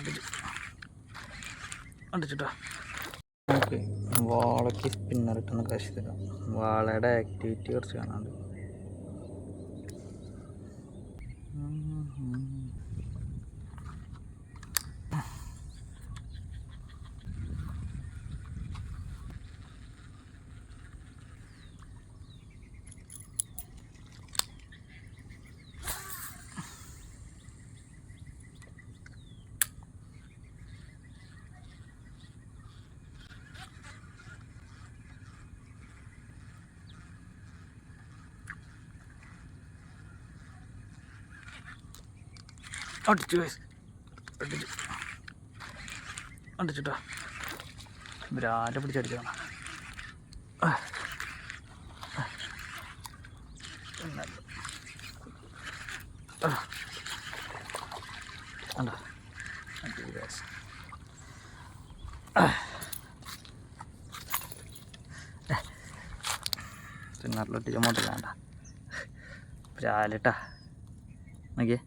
അടിച്ചു അടിച്ചിട്ടോ നമുക്ക് വാളയ്ക്ക് സ്പിന്നർ ഇട്ടൊന്ന് തരാം വാളയുടെ ആക്ടിവിറ്റി കുറച്ച് കാണാണ്ട് അടിച്ചു. അടിച്ചു അടിച്ചിട്ടോ ബ്രാല പിടിച്ചടിച്ചതാണ് കണ്ടോ. പിന്നറിലൊട്ടിച്ച് അങ്ങോട്ട് വേണ്ട ബ്രാലിട്ടാ നോക്കിയേ.